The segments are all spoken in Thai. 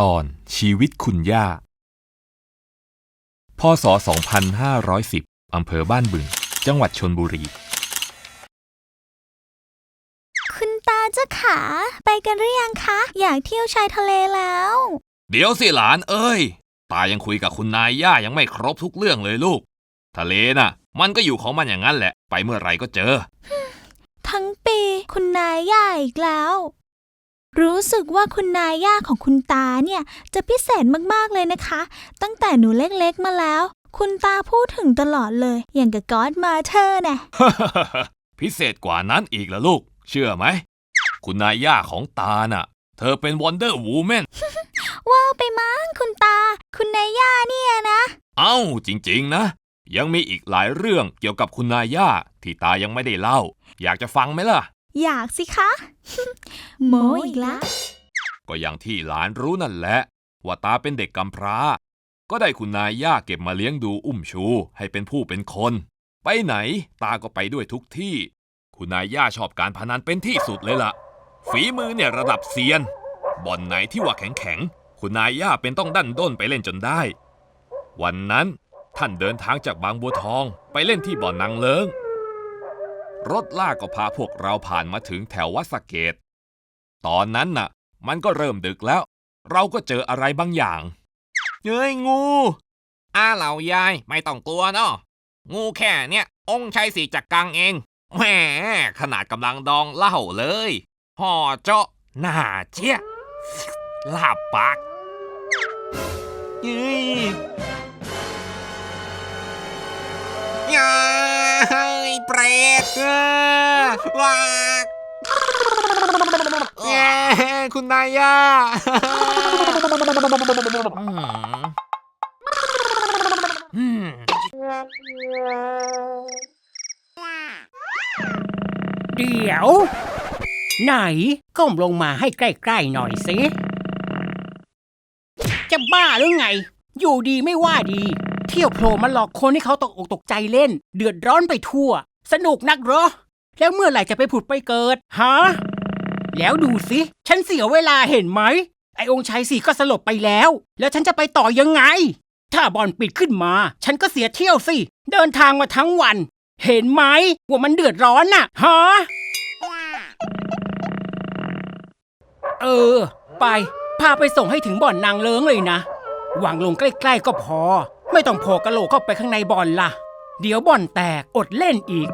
ตอนชีวิตคุณย่า พศ 2510 อำเภอบ้านบึง จังหวัดชนบุรี คุณตาเจ้าขา ไปกันหรือยังคะ อยากเที่ยวชายทะเลแล้ว เดี๋ยวสิหลานเอ้ย ตายังคุยกับคุณนายย่ายังไม่ครบทุกเรื่องเลยลูก ทะเลน่ะ มันก็อยู่ของมันอย่างนั้นแหละ ไปเมื่อไหรก็เจอ ทั้งปี คุณนายย่าอีกแล้ว รู้สึกว่าคุณนายย่าของคุณตาเนี่ยจะพิเศษมากๆเลยนะคะ ตั้งแต่หนูเล็กๆมาแล้ว คุณตาพูดถึงตลอดเลย อย่างกับก็อดมาเธอร์น่ะ พิเศษกว่านั้นอีกละลูก เชื่อไหม คุณนายย่าของตาน่ะ เธอเป็นว o นเดอร์วูแมนว้าวไปมั้งคุณตา คุณนายย่าเนี่ยนะ เอ้าจริง ๆ นะ ยังมีอีกหลายเรื่องเกี่ยวกับคุณนายย่าที่ตายังไม่ได้เล่า อยากจะฟังไหมล่ะ อยากสิคะ โมอีกละ ก็อย่างที่หลานรู้นั่นแหละ ว่าตาเป็นเด็กกำพร้า ก็ได้คุณนายย่าเก็บมาเลี้ยงดูอุ้มชู ให้เป็นผู้เป็นคน ไปไหน ตาก็ไปด้วยทุกที่ คุณนายย่าชอบการพนันเป็นที่สุดเลยล่ะ ฝีมือเนี่ยระดับเซียน บ่อนไหนที่ว่าแข็งแข็งๆคุณนายย่าเป็นต้องดันด้นไปเล่นจนได้ วันนั้นท่านเดินทางจากบางบัวทองไปเล่นที่บ่อนนางเลิง รถลากก็พาพวกเราผ่านมาถึงแถววัดสะเกต ตอนนั้นน่ะ มันก็เริ่มดึกแล้ว เราก็เจออะไรบางอย่าง เฮ้ยงูอาเหล่ายายไม่ต้องกลัวเนาะงูแค่เนี่ยองค์ชัยสีจักกังเองแหมขนาดกำลังดองเหล้าเลยห่อเจาะหน้าเจี๊ยลาบปากเฮ้ย ยายเปรตเอ้อวากเอ้คุณนายย่าอืมเดี๋ยว ไหนก้มลงมาให้ใกล้ๆหน่อยสิ จะบ้าหรือไง อยู่ดีไม่ว่าดี เที่ยวโผล่มาหลอกคนให้เขาตกอกตกใจเล่น เดือดร้อนไปทั่ว สนุกนักเหรอ แล้วเมื่อไหร่จะไปผุดไปเกิดฮะแล้วดูสิ ฉันเสียเวลาเห็นไหม ไอ้องค์ชายสี่ก็สลบไปแล้ว แล้วฉันจะไปต่อยังไง ถ้าบอลปิดขึ้นมา ฉันก็เสียเที่ยวสิ เดินทางมาทั้งวัน เห็นไหมว่ามันเดือดร้อนน่ะฮะเออ ไป พาไปส่งให้ถึงบ่อนนางเลิงเลยนะวางลงใกล้ ๆ ก็พอ ไม่ต้องโผล่กะโหลกเข้าไปข้างในบ่อนล่ะ เดี๋ยวบ่อนแตกอดเล่นอีก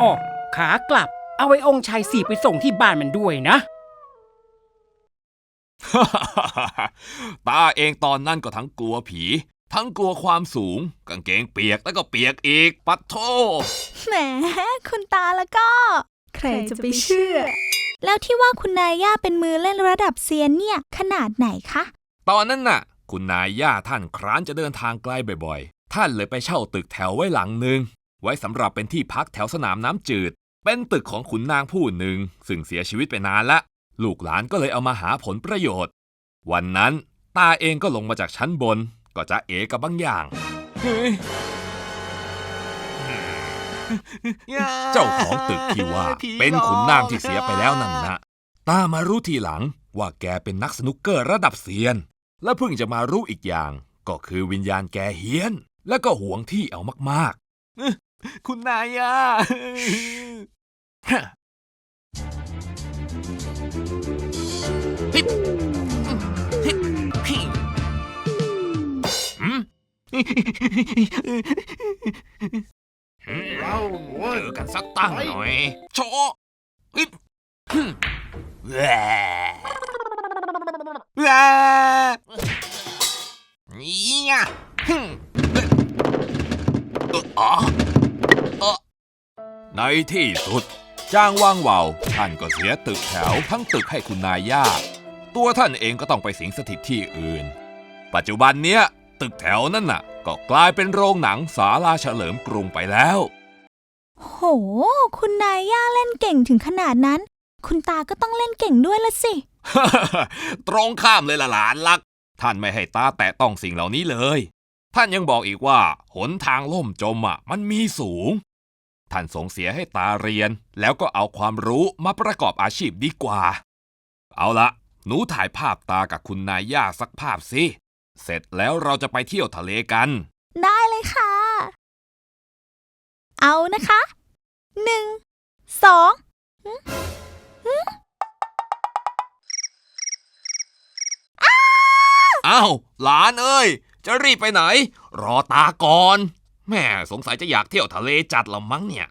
อ๋อขากลับ เอาไว้องค์ชายสี่ไปส่งที่บ้านมันด้วยนะ ตาเองตอนนั้นก็ทั้งกลัวผี ทั้งกลัวความสูง กางเกงเปียกแล้วก็เปียกอีก ปัดโทแหมคุณตาแล้วก็ ใครจะไปเชื่อ แล้วที่ว่าคุณนายย่าเป็นมือเล่นระดับเซียนเนี่ย ขนาดไหนคะ ตอนนั้นน่ะ คุณนายย่าท่านคร้านจะเดินทางไกลบ่อยๆ ท่านเลยไปเช่าตึกแถวไว้หลังหนึ่ง ไว้สำหรับเป็นที่พักแถวสนามน้ำจืด เป็นตึกของขุนนางผู้หนึ่ง ซึ่งเสียชีวิตไปนานละ ลูกหลานก็เลยเอามาหาผลประโยชน์ วันนั้นตาเองก็ลงมาจากชั้นบน ก็จะเอกับบางอย่าง เฮ้ยเจ้าของตึกที่ว่าเป็นขุนนางที่เสียไปแล้วนั่นนะตามารู้ทีหลังว่าแกเป็นนักสนุกเกอร์ระดับเซียน และเพิ่งจะมารู้อีกอย่าง ก็คือวิญญาณแกเฮี้ยน และก็หวงที่เอามากๆ คุณนายาพี่หืมเราเจอกันสักตั้งหน่อย โชอิบแหว แหวเนี่ยฮึ่มเอ่ออ๋อเอ่อในที่สุด จ้างว่างเวาวท่านก็เสียตึกแถวทั้งตึกให้คุณนายย่า ตัวท่านเองก็ต้องไปสิงสถิตที่อื่น ปัจจุบันเนี้ย ตึกแถวนั่นน่ะ ก็กลายเป็นโรงหนังสาลาเฉลิมกรุงไปแล้ว โห คุณนายย่าเล่นเก่งถึงขนาดนั้น คุณตาก็ต้องเล่นเก่งด้วยละสิ ตรงข้ามเลยล่ะหลานลัก ท่านไม่ให้ตาแตะต้องสิ่งเหล่านี้เลย ท่านยังบอกอีกว่า หนทางล่มจมอะ มันมีสูง ท่านส่งเสียให้ตาเรียน แล้วก็เอาความรู้มาประกอบอาชีพดีกว่า เอาละหนูถ่ายภาพตากับคุณนายย่าสักภาพสิ เสร็จแล้วเราจะไปเที่ยวทะเลกัน ได้เลยค่ะ เอานะคะหนึ่งสอง อ้าวหลานเอ้ย จะรีบไปไหน รอตาก่อน แม่สงสัยจะอยากเที่ยวทะเลจัดละมั้งเนี่ย